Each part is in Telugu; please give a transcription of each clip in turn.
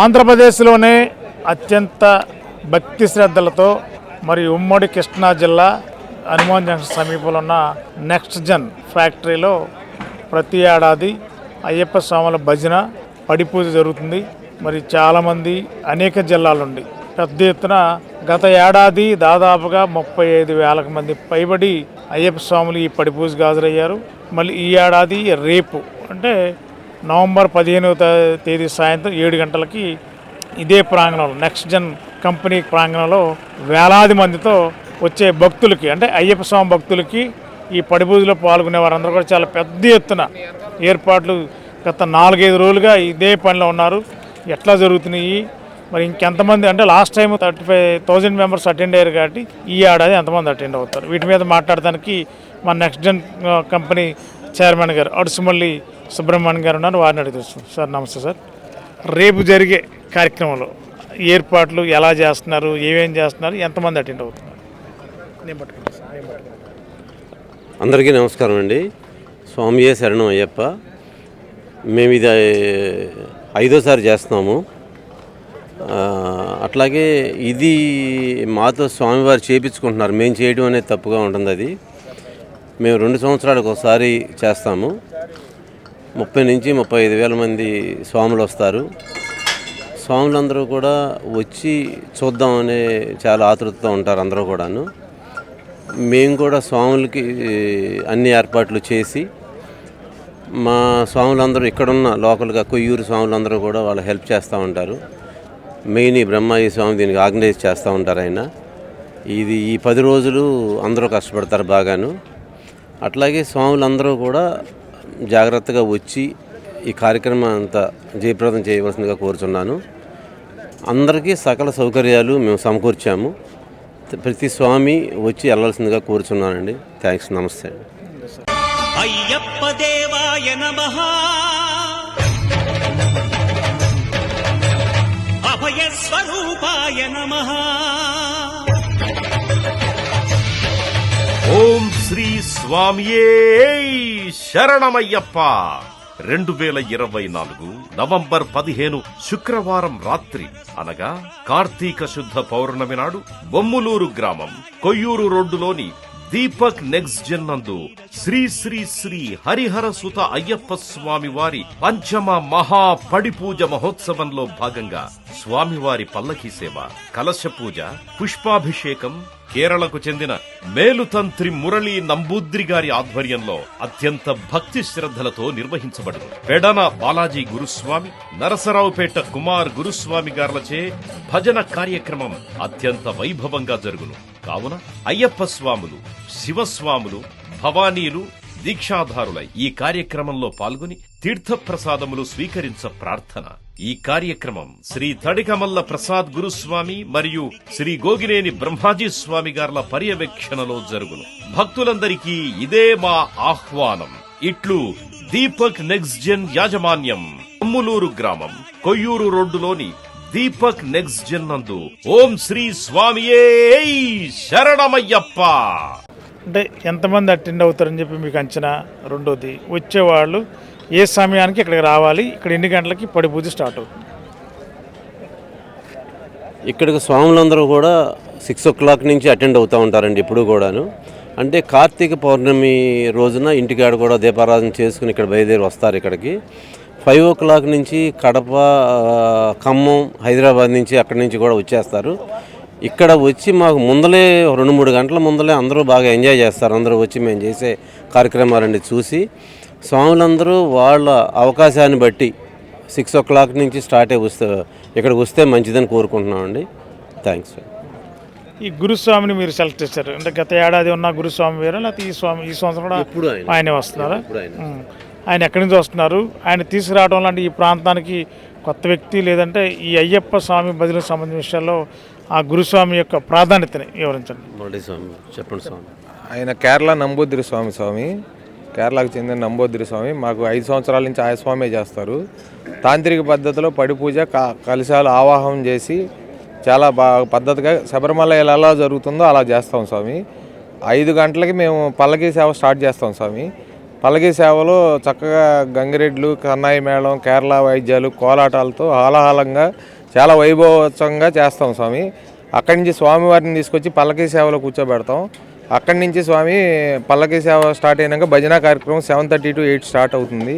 ఆంధ్రప్రదేశ్లోనే అత్యంత భక్తి శ్రద్ధలతో మరి ఉమ్మడి కృష్ణా జిల్లా హనుమాన్ జంక్షన్ సమీపంలో ఉన్న నెక్స్ట్ జన్ ఫ్యాక్టరీలో ప్రతి ఏడాది అయ్యప్ప స్వాముల భజన పడిపూజ జరుగుతుంది. మరి చాలామంది అనేక జిల్లాల నుండి పెద్ద ఎత్తున గత ఏడాది దాదాపుగా ముప్పై ఐదు వేలకు మంది పైబడి అయ్యప్ప స్వాములు ఈ పడిపూజకు హాజరయ్యారు. మళ్ళీ ఈ ఏడాది రేపు అంటే నవంబర్ పదిహేనవ తేదీ సాయంత్రం ఏడు గంటలకి ఇదే ప్రాంగణంలో నెక్స్ట్ జన్ కంపెనీ ప్రాంగణంలో వేలాది మందితో వచ్చే భక్తులకి అంటే అయ్యప్ప స్వామి భక్తులకి ఈ పడిపూజలో పాల్గొనే వారందరూ కూడా చాలా పెద్ద ఎత్తున ఏర్పాట్లు గత నాలుగైదు రోజులుగా ఇదే పనిలో ఉన్నారు. ఎట్లా జరుగుతున్నాయి? మరి ఇంకెంతమంది అంటే last time thirty five thousand members attend అయ్యారు కాబట్టి ఈ ఏడాది ఎంతమంది అటెండ్ అవుతారు? వీటి మీద మాట్లాడడానికి మన నెక్స్ట్ జన్ కంపెనీ చైర్మన్ గారు అడుసుమల్లి సుబ్రహ్మణ్యం గారు ఉన్నారు వారిని అడుగుతున్నాం సార్ నమస్తే సార్. రేపు జరిగే కార్యక్రమంలో ఏర్పాట్లు ఎలా చేస్తున్నారు ఏమేం చేస్తున్నారు ఎంతమంది అటెండ్ అవుతున్నారు? అందరికీ నమస్కారం అండి. స్వామియే శరణం అయ్యప్ప. మేము ఇది ఐదోసారి చేస్తున్నాము. అట్లాగే ఇది మాతో స్వామివారు చేపించుకుంటున్నారు. మేము చేయడం అనేది తప్పుగా ఉంటుంది అది. మేము రెండు సంవత్సరాలకు ఒకసారి చేస్తాము. ముప్పై నుంచి ముప్పై ఐదు వేల మంది స్వాములు వస్తారు. స్వాములందరూ కూడా వచ్చి చూద్దామనే చాలా ఆతృతతో ఉంటారు అందరూ కూడాను. మేము కూడా స్వాములకి అన్ని ఏర్పాట్లు చేసి మా స్వాములందరూ ఇక్కడున్న లోకల్గా కొయ్యూరు స్వాములందరూ కూడా వాళ్ళు హెల్ప్ చేస్తూ ఉంటారు. మెయిన్ ఈ బ్రహ్మాయి స్వామి దీనికి ఆర్గనైజ్ చేస్తూ ఉంటారు ఆయన. ఇది ఈ పది రోజులు అందరూ కష్టపడతారు బాగాను. అట్లాగే స్వాములందరూ కూడా జాగ్రత్తగా వచ్చి ఈ కార్యక్రమం అంతా జయప్రదం చేయవలసిందిగా కోరుచున్నాను. అందరికీ సకల సౌకర్యాలు మేము సమకూర్చాము. ప్రతి స్వామి వచ్చి వెళ్ళాల్సిందిగా కోరుచున్నానండి. థ్యాంక్స్. నమస్తే అండి. అయ్యప్ప దేవాయ నమః. అభయ స్వరూపాయ నమః. ఓం శ్రీ స్వామియే శరణమయ్యప్ప. రెండు వేల ఇరవై నాలుగు నవంబర్ పదిహేను శుక్రవారం రాత్రి అనగా కార్తీక శుద్ధ పౌర్ణమి నాడు బొమ్ములూరు గ్రామం కొయ్యూరు రోడ్డులోని దీపక్ నెక్స్ట్ జన్ నందు శ్రీ శ్రీ శ్రీ హరిహర సుత అయ్యప్ప స్వామి వారి పంచమ మహా పడిపూజ మహోత్సవంలో భాగంగా స్వామివారి పల్లకి సేవ కలశ పూజ పుష్పాభిషేకం కేరళకు చెందిన మేలుతంత్రి మురళీ నంబూద్రి గారి ఆధ్వర్యంలో అత్యంత భక్తి శ్రద్ధలతో నిర్వహించబడింది. పెడన బాలాజీ గురుస్వామి నరసరావుపేట కుమార్ గురుస్వామి గార్లచే భజన కార్యక్రమం అత్యంత వైభవంగా జరుగును. కావున అయ్యప్ప స్వాములు శివస్వాములు భవానీలు దీక్షాధారులై ఈ కార్యక్రమంలో పాల్గొని తీర్థప్రసాదములు స్వీకరించ ప్రార్థన. ఈ కార్యక్రమం శ్రీ తడికమల్ల ప్రసాద్ గురుస్వామి మరియు శ్రీ గోగినేని బ్రహ్మాజీ స్వామి గార్ల పర్యవేక్షణలో జరుగును. భక్తులందరికీ ఇదే మా ఆహ్వానం. ఇట్లు దీపక్ నెక్స్ట్ జెన్ యాజమాన్యం అమ్ములూరు గ్రామం కొయ్యూరు రోడ్డులోని దీపక్ నెక్స్ట్ జెన్ నందు ఓం శ్రీ స్వామియే శరణమయ్యప్ప! అంటే ఎంతమంది అటెండ్ అవుతారని చెప్పి మీకు అంచనా రెండోది వచ్చేవాళ్ళు ఏ సమయానికి ఇక్కడికి రావాలి? ఇక్కడ ఎన్ని గంటలకి పడి పూజ స్టార్ట్ అవుతుంది? ఇక్కడికి స్వాములందరూ కూడా సిక్స్ ఓ క్లాక్ నుంచి అటెండ్ అవుతూ ఉంటారండి ఇప్పుడు కూడాను. అంటే కార్తీక పౌర్ణమి రోజున ఇంటికాడ కూడా దీపారాధన చేసుకుని ఇక్కడ బయలుదేరి వస్తారు ఇక్కడికి. ఫైవ్ ఓ క్లాక్ నుంచి కడప ఖమ్మం హైదరాబాద్ నుంచి అక్కడి నుంచి కూడా వచ్చేస్తారు. ఇక్కడ వచ్చి మాకు ముందలే రెండు మూడు గంటల ముందలే అందరూ బాగా ఎంజాయ్ చేస్తారు. అందరూ వచ్చి మేము చేసే కార్యక్రమాలన్నీ చూసి స్వాములందరూ వాళ్ళ అవకాశాన్ని బట్టి సిక్స్ ఓ క్లాక్ నుంచి స్టార్ట్ అయ్యి వస్తే ఇక్కడికి వస్తే మంచిదని కోరుకుంటున్నామండి. థ్యాంక్స్ ఈ గురుస్వామిని మీరు సెలెక్ట్ చేశారు. అంటే గత ఏడాది ఉన్న గురుస్వామి వేరే లేకపోతే ఈ స్వామి ఈ సంవత్సరం కూడా ఎప్పుడు ఆయన. వస్తున్నారా? ఆయన. ఎక్కడి నుంచి వస్తున్నారు? ఆయన తీసుకురావడం లాంటి ఈ ప్రాంతానికి కొత్త వ్యక్తి లేదంటే ఈ అయ్యప్ప స్వామి బదిలీకి సంబంధించిన విషయాల్లో ఆ గురుస్వామి యొక్క ప్రాధాన్యతని వివరించండి. చెప్పండి స్వామి. ఆయన కేరళ నంబూద్రి స్వామి స్వామి. కేరళకు చెందిన నంబోద్రి స్వామి మాకు ఐదు సంవత్సరాల నుంచి ఆయన స్వామి చేస్తారు. తాంత్రిక పద్ధతిలో పడి పూజ క- కలశాలు ఆవాహం చేసి చాలా బాగా పద్ధతిగా శబరిమల ఎలా జరుగుతుందో అలా చేస్తాం స్వామి. ఐదు గంటలకి మేము పల్లకి సేవ స్టార్ట్ చేస్తాం స్వామి. పల్లకి సేవలో చక్కగా గంగిరెడ్లు కన్నాయి మేళం కేరళ వైద్యాలు కోలాటాలతో హాలహాలంగా చాలా వైభవోత్సవంగా చేస్తాం స్వామి. అక్కడి నుంచి స్వామివారిని తీసుకొచ్చి పల్లకి సేవలో కూర్చోబెడతాం. అక్కడి నుంచి స్వామి పల్లకి సేవ స్టార్ట్ అయినాక భజన కార్యక్రమం seven thirty to eight start అవుతుంది.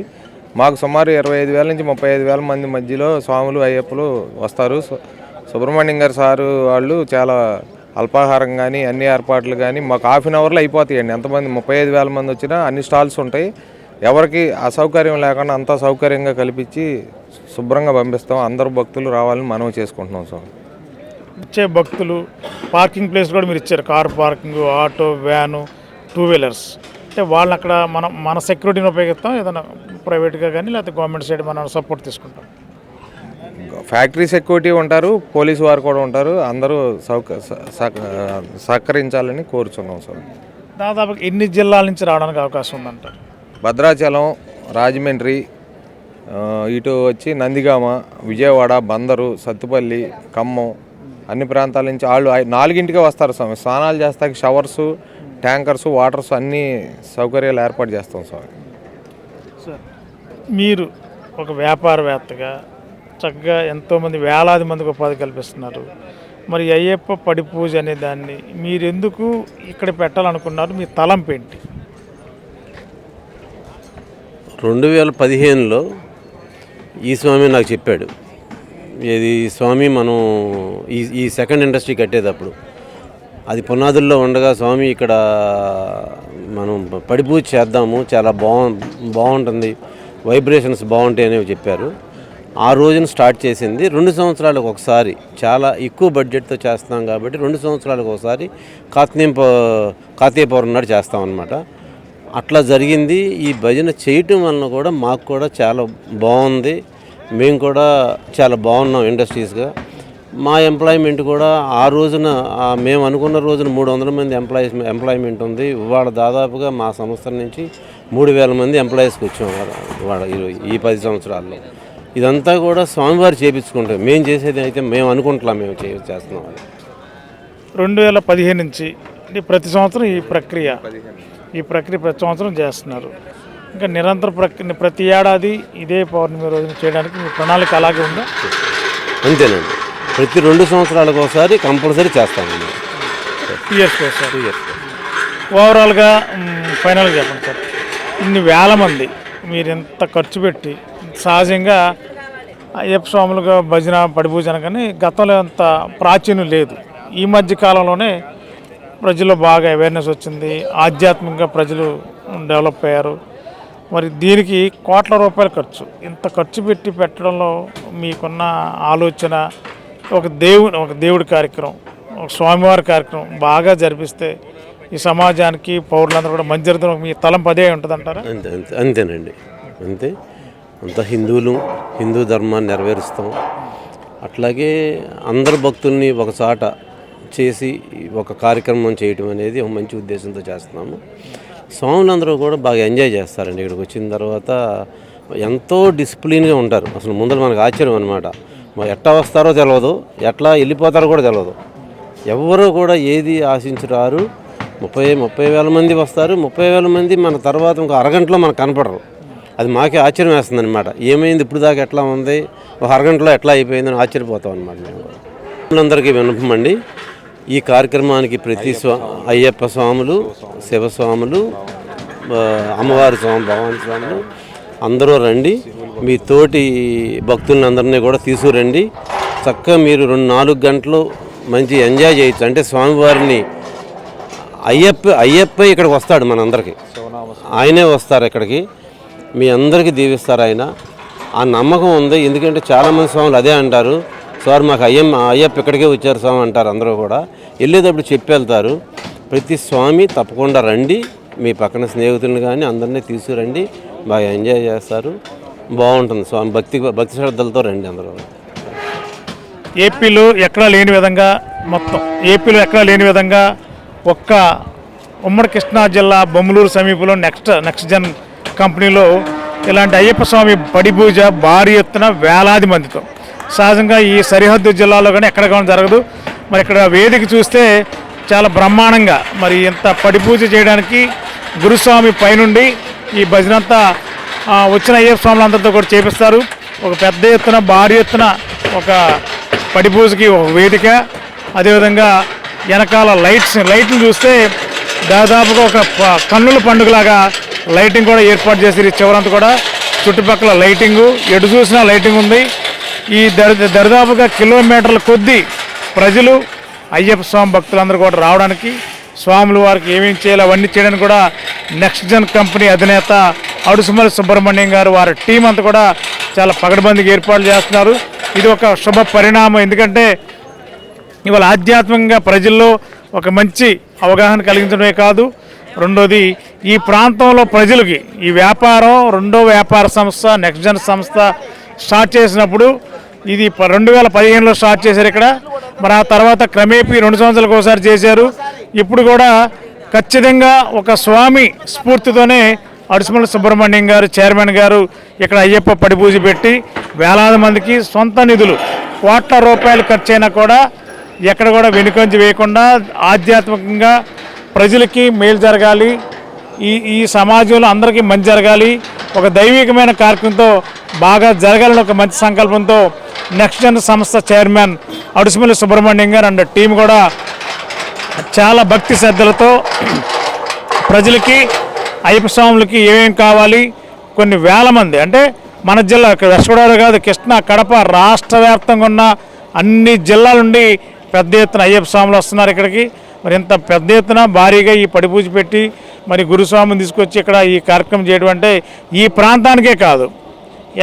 మాకు సుమారు ఇరవై ఐదు వేల నుంచి ముప్పై ఐదు వేల మంది మధ్యలో స్వాములు అయ్యప్పలు వస్తారు. సుబ్రహ్మణ్యం గారు సారు వాళ్ళు చాలా అల్పాహారం కానీ అన్ని ఏర్పాట్లు కానీ మాకు హాఫ్ అన్ అవర్లో అయిపోతాయండి. ఎంతమంది ముప్పై ఐదు వేల మంది వచ్చినా అన్ని స్టాల్స్ ఉంటాయి. ఎవరికి అసౌకర్యం లేకుండా అంతా సౌకర్యంగా కల్పించి శుభ్రంగా పంపిస్తాం. అందరు భక్తులు రావాలని మనవి చేసుకుంటున్నాం స్వామి. ఇచ్చే భక్తులు పార్కింగ్ ప్లేస్ కూడా మీరు ఇచ్చారు. Car parking auto van two wheelers అంటే వాళ్ళని అక్కడ మనం మన సెక్యూరిటీని ఉపయోగిస్తాం ఏదైనా ప్రైవేట్గా కానీ లేకపోతే గవర్నమెంట్ సైడ్ మనం సపోర్ట్ తీసుకుంటాం. ఫ్యాక్టరీ సెక్యూరిటీ ఉంటారు పోలీసు వారు కూడా ఉంటారు అందరూ సౌక సహకరించాలని కోరుచున్నాం స్వామి దాదాపు ఎన్ని జిల్లాల నుంచి రావడానికి అవకాశం ఉందంటారు భద్రాచలం రాజమండ్రి ఇటు వచ్చి నందిగామ విజయవాడ బందరు సత్తుపల్లి ఖమ్మం అన్ని ప్రాంతాల నుంచి వాళ్ళు నాలుగింటికే వస్తారు స్వామి. స్నానాలు చేస్తాకి షవర్స్ ట్యాంకర్స్ వాటర్స్ అన్ని సౌకర్యాలు ఏర్పాటు చేస్తాం స్వామి. మీరు ఒక వ్యాపారవేత్తగా చక్కగా ఎంతోమంది వేలాది మందికి ఉపాధి కల్పిస్తున్నారు. మరి అయ్యప్ప పడి పూజ అనే దాన్ని మీరు ఎందుకు ఇక్కడ పెట్టాలనుకున్నారు? మీ తలంపు ఏంటి? రెండు వేల పదిహేనులో ఈ స్వామి నాకు చెప్పాడు. ఇది స్వామి మనం ఈ ఈ సెకండ్ ఇండస్ట్రీ కట్టేటప్పుడు. అది పునాదుల్లో ఉండగా స్వామి ఇక్కడ మనం పడిపూజ చేద్దాము చాలా బాగు బాగుంటుంది వైబ్రేషన్స్ బాగుంటాయి అనేవి చెప్పారు. ఆ రోజున స్టార్ట్ చేసింది రెండు సంవత్సరాలకు ఒకసారి. చాలా ఎక్కువ బడ్జెట్తో చేస్తాం కాబట్టి రెండు సంవత్సరాలకు ఒకసారి కార్తీయ పౌ- కార్తీయ పౌర్ణమి నాడు చేస్తాం అనమాట అట్లా జరిగింది. ఈ భజన చేయటం వలన కూడా మాకు కూడా చాలా బాగుంది. మేము కూడా చాలా బాగున్నాం ఇండస్ట్రీస్గా. మా ఎంప్లాయ్మెంట్ కూడా ఆ రోజున మేము అనుకున్న రోజున మూడు వందల మంది ఎంప్లాయీస్ ఎంప్లాయ్మెంట్ ఉంది. ఇవాళ దాదాపుగా మా సంస్థ నుంచి మూడు వేల మంది ఎంప్లాయీస్కి వచ్చాం ఇవాళ ఈ- ఈ పది సంవత్సరాల్లో. ఇదంతా కూడా స్వామివారు చేపించుకుంటాం మేము చేసేది అయితే మేము అనుకుంటున్నాం మేము చే చేస్తున్నాం అని రెండు వేల పదిహేను నుంచి ప్రతి సంవత్సరం ఈ ప్రక్రియ. ఈ ప్రక్రియ ప్రతి సంవత్సరం చేస్తున్నారు. ఇంకా నిరంతర ప్రక్రియ ప్రతి ఏడాది ఇదే పౌర్ణమి రోజున చేయడానికి మీ ప్రణాళిక అలాగే ఉందా. అంతేనండి. ప్రతి రెండు సంవత్సరాలకు ఒకసారి కంపల్సరీ చేస్తామండి. Two years sir two years ఓవరాల్గా ఫైనల్గా చెప్పండి సార్. ఇన్ని వేల మంది మీరు ఎంత ఖర్చు పెట్టి సహజంగా అయ్యప్ప స్వాములుగా భజన పడిపూజన కానీ గతంలో అంత ప్రాచీనం లేదు. ఈ మధ్య కాలంలోనే ప్రజల్లో బాగా అవేర్నెస్ వచ్చింది. ఆధ్యాత్మికంగా ప్రజలు డెవలప్ అయ్యారు. మరి దీనికి కోట్ల రూపాయల ఖర్చు. ఇంత ఖర్చు పెట్టి పెట్టడంలో మీకున్న ఆలోచన ఒక దేవుని ఒక దేవుడి కార్యక్రమం ఒక స్వామివారి కార్యక్రమం బాగా జరిపిస్తే ఈ సమాజానికి పౌరులందరూ కూడా మంచి జరుగుతుంది మీ తలంపు అదే ఉంటుందంటారా? అంతే అంతే అంతేనండి. అంతే. అంత హిందువులు హిందూ ధర్మాన్ని నెరవేరుస్తాం. అట్లాగే అందరు భక్తుల్ని ఒక చాట చేసి ఒక కార్యక్రమం చేయటం అనేది ఒక మంచి ఉద్దేశంతో చేస్తున్నాము. స్వాములందరూ కూడా బాగా ఎంజాయ్ చేస్తారండి ఇక్కడికి వచ్చిన తర్వాత. ఎంతో డిసిప్లిన్గా ఉంటారు. అసలు ముందర మనకు ఆశ్చర్యం అనమాట ఎట్లా వస్తారో తెలియదు ఎట్లా వెళ్ళిపోతారో కూడా తెలియదు ఎవరు కూడా ఏది ఆశించరారు. ముప్పై ముప్పై వేల మంది వస్తారు. ముప్పై వేల మంది మన తర్వాత ఇంకో అరగంటలో మనకు కనపడరు. అది మాకే ఆశ్చర్యం వేస్తుంది అనమాట ఏమైంది? ఇప్పుడు దాకా ఎట్లా ఉంది? ఒక అరగంటలో ఎట్లా అయిపోయిందని ఆశ్చర్యపోతాం అనమాట మేము. అందరికీ వినపమండి ఈ కార్యక్రమానికి ప్రతి స్వా అయ్యప్ప స్వాములు శివస్వాములు అమ్మవారి స్వామి భగవాన్ స్వాములు అందరూ రండి. మీ తోటి భక్తులందరినీ కూడా తీసుకురండి. చక్కగా మీరు రెండు నాలుగు గంటలు మంచి ఎంజాయ్ చేయొచ్చు. అంటే స్వామివారిని అయ్యప్ప అయ్యప్ప ఇక్కడికి వస్తాడు మనందరికీ. ఆయనే వస్తారు ఇక్కడికి. మీ అందరికీ దీవిస్తారు ఆయన. ఆ నమ్మకం ఉంది. ఎందుకంటే చాలామంది స్వాములు అదే అంటారు. సార్ మాకు అయ్యమ్మ అయ్యప్ప ఇక్కడికే వచ్చారు స్వామి అంటారు అందరూ కూడా. వెళ్ళేటప్పుడు చెప్పి వెళ్తారు. ప్రతి స్వామి తప్పకుండా రండి. మీ పక్కన స్నేహితులను కానీ అందరినీ తీసుకురండి. బాగా ఎంజాయ్ చేస్తారు. బాగుంటుంది స్వామి. భక్తి భక్తి శ్రద్ధలతో రండి అందరూ. ఏపీలో ఎక్కడా లేని విధంగా మొత్తం. ఏపీలో ఎక్కడా లేని విధంగా ఒక్క ఉమ్మడి కృష్ణా జిల్లా బొమ్మలూరు సమీపంలో నెక్స్ట్ నెక్స్ట్ జన్ కంపెనీలో ఇలాంటి అయ్యప్ప స్వామి పడి పూజ భారీ ఎత్తున వేలాది మందితో. సహజంగా ఈ సరిహద్దు జిల్లాలో కానీ ఎక్కడ కానీ జరగదు. మరి ఇక్కడ వేదిక చూస్తే చాలా బ్రహ్మాండంగా మరి ఇంత పడిపూజ చేయడానికి గురుస్వామి పైనుండి ఈ భజన అంతా వచ్చిన అయ్యప్ప స్వాములందరితో కూడా చేపిస్తారు. ఒక పెద్ద ఎత్తున భారీ ఎత్తున ఒక పడిపూజకి ఒక వేదిక. అదేవిధంగా వెనకాల లైట్స్ లైట్లు చూస్తే దాదాపుగా ఒక ప- కన్నుల పండుగలాగా లైటింగ్ కూడా ఏర్పాటు చేసి చివరంతా కూడా. చుట్టుపక్కల లైటింగు ఎటు చూసినా లైటింగ్ ఉంది. ఈ దరి దరిదాపుగా కిలోమీటర్ల కొద్దీ ప్రజలు అయ్యప్ప స్వామి భక్తులందరూ కూడా రావడానికి స్వాములు వారికి ఏమేమి చేయాలి అవన్నీ చేయడానికి కూడా నెక్స్ట్ జన్ కంపెనీ అధినేత అడుసుమల్లి సుబ్రహ్మణ్యం గారు వారి టీం అంతా కూడా చాలా పగడబందికి ఏర్పాట్లు చేస్తున్నారు. ఇది ఒక శుభ పరిణామం. ఎందుకంటే ఇవాళ ఆధ్యాత్మికంగా ప్రజల్లో ఒక మంచి అవగాహన కలిగించడమే కాదు. రెండోది ఈ ప్రాంతంలో ప్రజలకి ఈ వ్యాపారం రెండో వ్యాపార సంస్థ నెక్స్ట్ జన్ సంస్థ స్టార్ట్ చేసినప్పుడు ఇది ప- రెండు వేల పదిహేనులో స్టార్ట్ చేశారు ఇక్కడ. మరి ఆ తర్వాత క్రమేపీ రెండు సంవత్సరాలకు ఒకసారి చేశారు. ఇప్పుడు కూడా ఖచ్చితంగా ఒక స్వామి స్ఫూర్తితోనే అడుసుమల సుబ్రహ్మణ్యం గారు చైర్మన్ గారు ఇక్కడ అయ్యప్ప పడిపూజ పెట్టి వేలాది మందికి సొంత నిధులు కోట్ల రూపాయలు ఖర్చు అయినా కూడా ఎక్కడ కూడా వెనుకంజి వేయకుండా ఆధ్యాత్మికంగా ప్రజలకి మేలు జరగాలి. ఈ ఈ సమాజంలో అందరికీ మంచి జరగాలి. ఒక దైవికమైన కార్యక్రమంతో బాగా జరగాలని ఒక మంచి సంకల్పంతో నెక్స్ట్ జన్ సంస్థ చైర్మన్ అడుసుమల్లి సుబ్రహ్మణ్యం గారు అండ్ టీం కూడా చాలా భక్తి శ్రద్ధలతో ప్రజలకి అయ్యప్ప స్వాములకి ఏమేం కావాలి కొన్ని వేల మంది. అంటే మన జిల్లా ఇక్కడ వెస్ట్ గోదావరి కాదు కృష్ణా కడప రాష్ట్ర వ్యాప్తంగా ఉన్న అన్ని జిల్లాల నుండి పెద్ద ఎత్తున అయ్యప్ప స్వాములు వస్తున్నారు ఇక్కడికి. మరి ఇంత పెద్ద ఎత్తున భారీగా ఈ పడిపూజ పెట్టి మరి గురుస్వామిని తీసుకొచ్చి ఇక్కడ ఈ కార్యక్రమం చేయడం అంటే ఈ ప్రాంతానికే కాదు.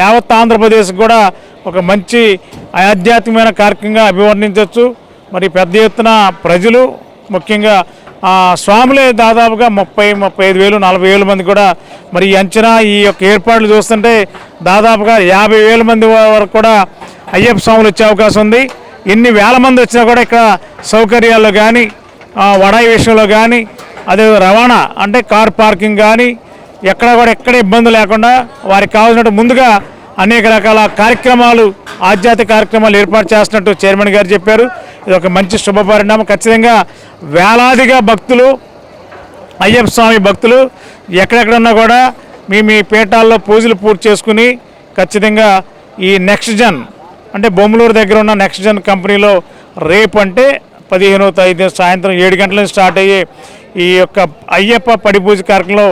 యావత్ ఆంధ్రప్రదేశ్ కూడా ఒక మంచి ఆధ్యాత్మికమైన కార్యక్రమంగా అభివర్ణించవచ్చు. మరి పెద్ద ఎత్తున ప్రజలు ముఖ్యంగా స్వాములే దాదాపుగా ముప్పై ముప్పై ఐదు వేలు నలభై వేల మంది కూడా మరి ఈ అంచనా ఈ యొక్క ఏర్పాట్లు చూస్తుంటే దాదాపుగా యాభై వేల మంది వరకు కూడా అయ్యప్ప స్వాములు వచ్చే అవకాశం ఉంది. ఎన్ని వేల మంది వచ్చినా కూడా ఇక్కడ సౌకర్యాల్లో కానీ వడాయి విషయంలో కానీ అదే రవాణా అంటే కార్ పార్కింగ్ కానీ ఎక్కడ కూడా ఎక్కడ ఇబ్బంది లేకుండా వారికి కావాల్సినట్టు ముందుగా అనేక రకాల కార్యక్రమాలు ఆధ్యాత్మిక కార్యక్రమాలు ఏర్పాటు చేస్తున్నట్టు చైర్మన్ గారు చెప్పారు. ఇది ఒక మంచి శుభ పరిణామం. ఖచ్చితంగా వేలాదిగా భక్తులు అయ్యప్ప స్వామి భక్తులు ఎక్కడెక్కడ ఉన్నా కూడా మీ మీ పీఠాల్లో పూజలు పూర్తి చేసుకుని ఖచ్చితంగా ఈ నెక్స్ట్ జన్ అంటే బొమ్మలూరు దగ్గర ఉన్న నెక్స్ట్ జన్ కంపెనీలో రేపు అంటే పదిహేనవ తేదీ సాయంత్రం ఏడు గంటల నుంచి స్టార్ట్ అయ్యే ఈ యొక్క అయ్యప్ప పడి పూజ కార్యక్రమంలో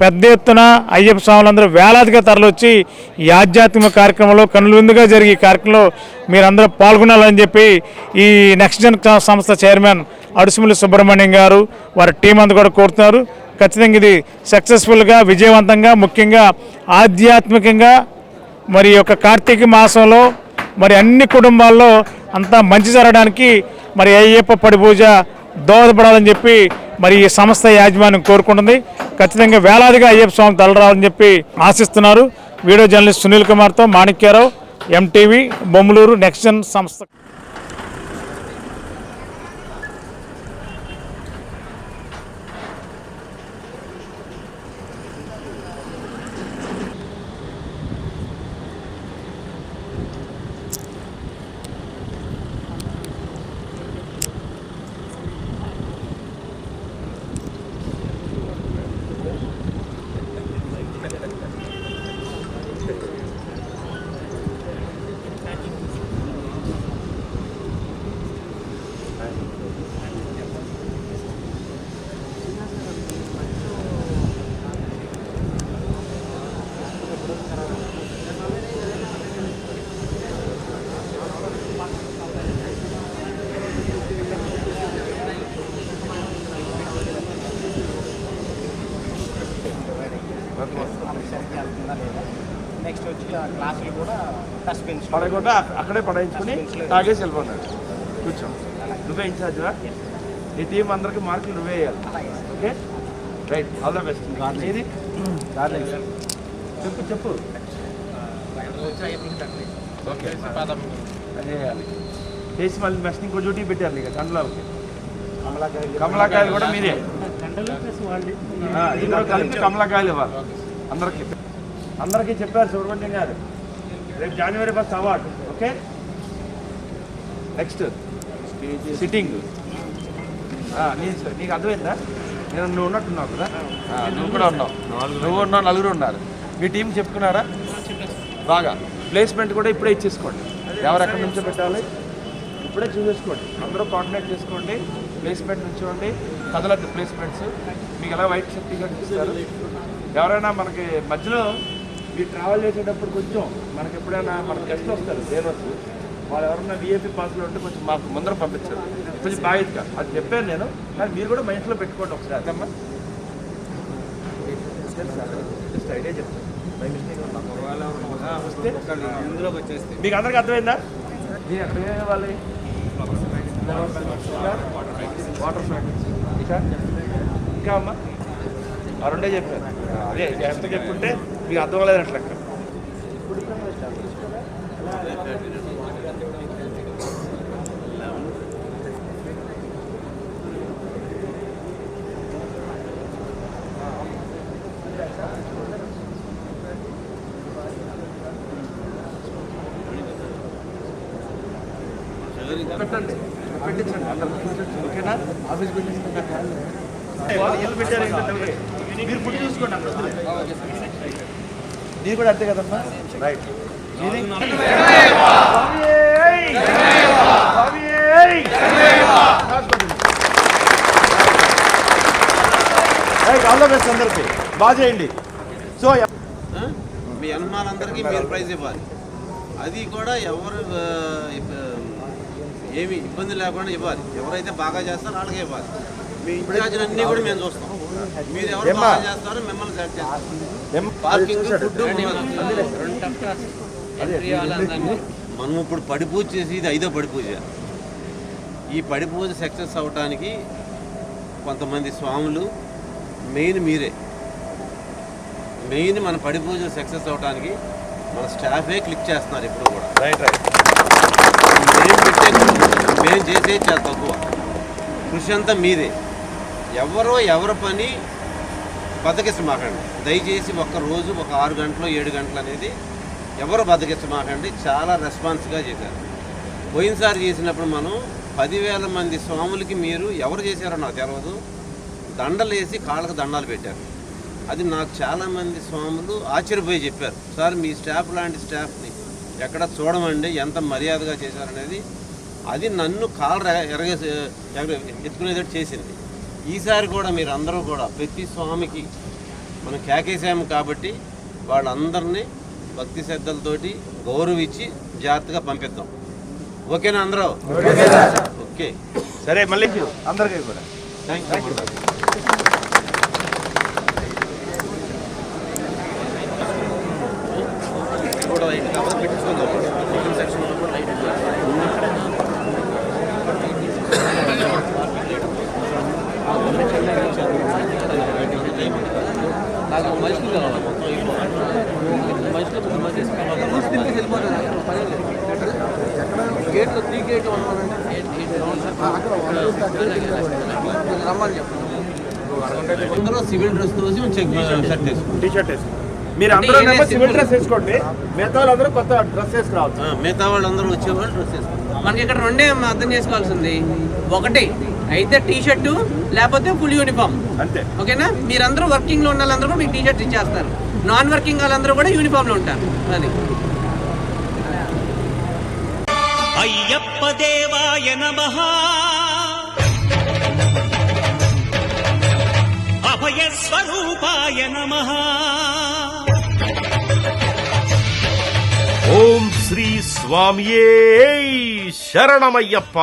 పెద్ద ఎత్తున అయ్యప్ప స్వాములందరూ వేలాదిగా తరలొచ్చి ఈ ఆధ్యాత్మిక కార్యక్రమంలో కనుల విందుగా జరిగే కార్యక్రమంలో మీరందరూ పాల్గొనాలని చెప్పి ఈ నెక్స్ట్ జన్ సంస్థ చైర్మన్ అడుసుములు సుబ్రహ్మణ్యం గారు వారి టీం అంతా కూడా కోరుతున్నారు. ఖచ్చితంగా ఇది సక్సెస్ఫుల్గా విజయవంతంగా ముఖ్యంగా ఆధ్యాత్మికంగా మరి యొక్క కార్తీక మాసంలో మరి అన్ని కుటుంబాల్లో అంతా మంచి జరగడానికి మరి అయ్యప్ప పడి పూజ దోహదపడాలని చెప్పి మరి ఈ సంస్థ యాజమాన్యం కోరుకుంటుంది. ఖచ్చితంగా వేలాదిగా అయ్యప్ప స్వామి తలరావాలని చెప్పి ఆశిస్తున్నారు. వీడియో జర్నలిస్ట్ సునీల్ కుమార్తో Manikyarao MTV Bommaluru next gen సంస్థ నెక్స్ట్ వచ్చి ఆ క్లాసులు కూడా డస్ట్బిన్స్ పడకుండా అక్క- అక్కడే పడాయించుకుని తాగేసి వెళ్ళిపోతాడు కూర్చో. నువ్వే ఇన్ఛార్జ్రా నీ టీం అందరికి మార్కులు నువ్వే వేయాలి. Okay? Right all the best darling చెప్పు చెప్పు. ఓకే. అదే చేయాలి చేసి మళ్ళీ మెస్ట్ ఇంకో డ్యూటీ పెట్టారు ఇక కండ్లాలకి కమలాకాయలు కూడా మీరే. ఆ, ఇద్దరు కలిపి కమలాకాయలు. ఇవ్వాలి. అందరికీ. అందరికీ చెప్పారు సుబ్రహ్మణ్యం గారు. రేపు జనవరి first award okay next sitting నీకు అర్థమైందా? నేను నువ్వు ఉన్నట్టున్నావు కదా? నువ్వు కూడా ఉన్నావు. నువ్వు ఉన్నావు నలుగురు ఉన్నారు. మీ టీం చెప్పుకున్నారా? బాగా. ప్లేస్మెంట్ కూడా ఇప్పుడే ఇచ్చేసుకోండి. ఎవరు ఎక్కడి నుంచో పెట్టాలి? ఇప్పుడే చూసేసుకోండి. అందరూ కోఆర్డినేట్ చేసుకోండి. ప్లేస్మెంట్ నుంచోండి. కదలద్దు ప్లేస్మెంట్స్ మీకు ఎలా వైట్ సర్టిఫికేట్ ఇస్తారు ఎవరైనా మనకి మధ్యలో మీరు ట్రావెల్ చేసేటప్పుడు కొంచెం మనకి ఎప్పుడైనా మన గెస్ట్ వస్తారు దేనొచ్చు వాళ్ళు ఎవరన్నా విఐపి పాస్లో ఉంటే కొంచెం మాకు ముందర పంపించారు. కొంచెం బాధ్యతగా అది చెప్పాను నేను కానీ మీరు కూడా మైండ్లో పెట్టుకోండి ఒకసారి. అదమ్మా జస్ట్ ఐడియా చెప్తాను. వస్తే ఇందులోకి వచ్చేస్తే మీకు అందరికి అర్థమైందా? మీరు ఎక్కడ వాళ్ళు. వాటర్ ఫ్యాక్టరీస్ ఇంకా ఇంకా అమ్మా? ఆ రెండే చెప్పారు. అదే ఎంత చెప్పుంటే మీకు అర్థం అవ్వలేదు లెక్క. పెట్టండి. పెట్టించండి. ఓకేనా? ఆఫీస్ పెట్టించండి. మీరు ఫుడ్ చూసుకోండి అక్కడ. మీరు కూడా అంతే కదమ్మా? Right right all the best అందరికి. బాగా చేయండి. సో మీ అనుమానందరికీ మీరు ప్రైజ్ ఇవ్వాలి. అది కూడా ఎవరు ఏమి ఇబ్బంది లేకుండా ఇవ్వాలి. ఎవరైతే బాగా చేస్తారో వాళ్ళకే ఇవ్వాలి. మీ ఇన్ఛార్జీలు అన్నీ కూడా మేము చూస్తాం. మనం ఇప్పుడు పడి పూజ చేసి ఇది ఐదో పడి పూజ ఈ పడి పూజ సక్సెస్ అవ్వటానికి కొంతమంది స్వాములు మెయిన్ మీరే. మెయిన్ మన పడి పూజ సక్సెస్ అవ్వడానికి మన స్టాఫే క్లిక్ చేస్తున్నారు ఇప్పుడు కూడా. రైట్ రైట్ మేము పెట్టే మేము చేసే చాలా తక్కువ. కృషి అంతా మీదే. ఎవరో ఎవరి పని బతకిస్తమాకండి. దయచేసి ఒక రోజు ఒక ఆరు గంటలు ఏడు గంటలు అనేది ఎవరు బతకిస్తమాకండి. చాలా రెస్పాన్స్గా చేశారు. పోయినసారి చేసినప్పుడు మనం పదివేల మంది స్వాములకి మీరు ఎవరు చేశారో నాకు తెలియదు దండలు వేసి కాళ్ళకు దండాలు పెట్టారు. అది నాకు చాలామంది స్వాములు ఆశ్చర్యపోయి చెప్పారు. సార్ మీ స్టాఫ్ లాంటి స్టాఫ్ని ఎక్కడ చూడమండి? ఎంత మర్యాదగా చేశారనేది? అది నన్ను కాళ్ళు ఎరగ ఎత్తుకునేటట్టు చేసింది. ఈసారి కూడా మీరు అందరూ కూడా ప్రతి స్వామికి మనం కేకేసాము కాబట్టి వాళ్ళందరినీ భక్తి శ్రద్ధలతోటి గౌరవించి జాగ్రత్తగా పంపిద్దాం. ఓకేనా అందరూ? ఓకే. సరే మళ్ళీ అందరికీ కూడా. థ్యాంక్ యూ కూడా కావాలి పెట్టించుకుందాం సెక్షన్లో కూడా లైట్ గేట్లో త్రీ గేట్ రమ్మని చెప్పండి అందరూ సివిల్ డ్రెస్ తోసి చెక్ సెట్ చేసుకోండి టీ షర్ట్ వేసుకోండి. మీరు అందరూ సివిల్ డ్రెస్ వేసుకోండి. మిగతా వాళ్ళందరూ కొత్త డ్రెస్ వేసుకురావాలి. ఆ, మిగతా వాళ్ళందరూ వచ్చేవాళ్ళు డ్రెస్ చేసుకోండి మనకి ఇక్కడ రెండే అర్థం చేసుకోవాల్సింది. ఒకటి అయితే టీ షర్టు లేకపోతే ఫుల్ యూనిఫామ్ అంతే. ఓకేనా? మీరందరూ వర్కింగ్లో ఉన్న వాళ్ళందరూ కూడా మీకు టీ షర్ట్ ఇచ్చేస్తారు. నాన్ వర్కింగ్ వాళ్ళందరూ కూడా యూనిఫామ్లో ఉంటారు. అది. అయ్యప్ప దేవాయ నమ. అభయ స్వరూపాయ నమ. ఓం శ్రీ స్వామియే శరణమయ్యప్ప.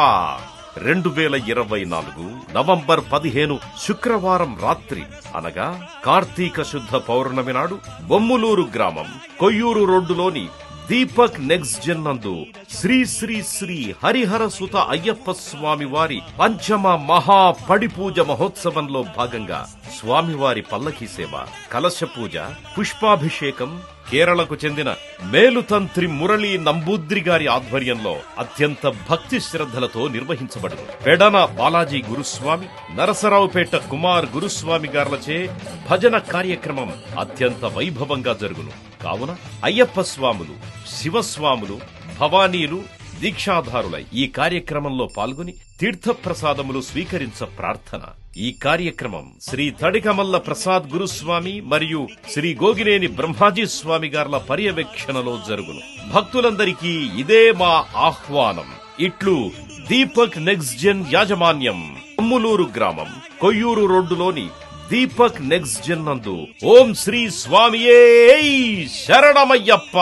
రెండు వేల ఇరవై నాలుగు నవంబర్ పదిహేను శుక్రవారం రాత్రి అనగా కార్తీక శుద్ధ పౌర్ణమి నాడు బొమ్ములూరు గ్రామం కొయ్యూరు రోడ్డులోని దీపక్ నెక్స్ట్ జన్ నందు శ్రీ శ్రీ శ్రీ హరిహర సుత అయ్యప్ప స్వామి వారి పంచమ మహా పడిపూజ మహోత్సవంలో భాగంగా స్వామివారి పల్లకి సేవ కలశ పూజ పుష్పాభిషేకం కేరళకు చెందిన మేలుతంత్రి మురళీ నంబూద్రి గారి ఆధ్వర్యంలో అత్యంత భక్తి శ్రద్ధలతో నిర్వహించబడింది. పెడన బాలాజీ గురుస్వామి నరసరావుపేట కుమార్ గురుస్వామి గార్లచే భజన కార్యక్రమం అత్యంత వైభవంగా జరుగును. కావున అయ్యప్ప స్వాములు శివస్వాములు భవానీలు దీక్షాధారులై ఈ కార్యక్రమంలో పాల్గొని తీర్థప్రసాదములు స్వీకరించ ప్రార్థన. ఈ కార్యక్రమం శ్రీ తడికమల్ల ప్రసాద్ గురుస్వామి మరియు శ్రీ గోగినేని బ్రహ్మాజీ స్వామి గార్ల పర్యవేక్షణలో జరుగును. భక్తులందరికీ ఇదే మా ఆహ్వానం. ఇట్లు దీపక్ నెక్స్ట్ జెన్ యాజమాన్యం అమ్ములూరు గ్రామం కొయ్యూరు రోడ్డులోని దీపక్ నెక్స్ట్ జన్ నందు. ఓం శ్రీ స్వామియే శరణమయ్యప్ప.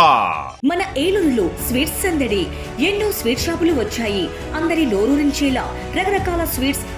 మన ఏలూరులో స్వీట్స్ సందడి ఎన్నో స్వీట్ షాపులు వచ్చాయి. అందరి నోరూరించేలా రకరకాల స్వీట్స్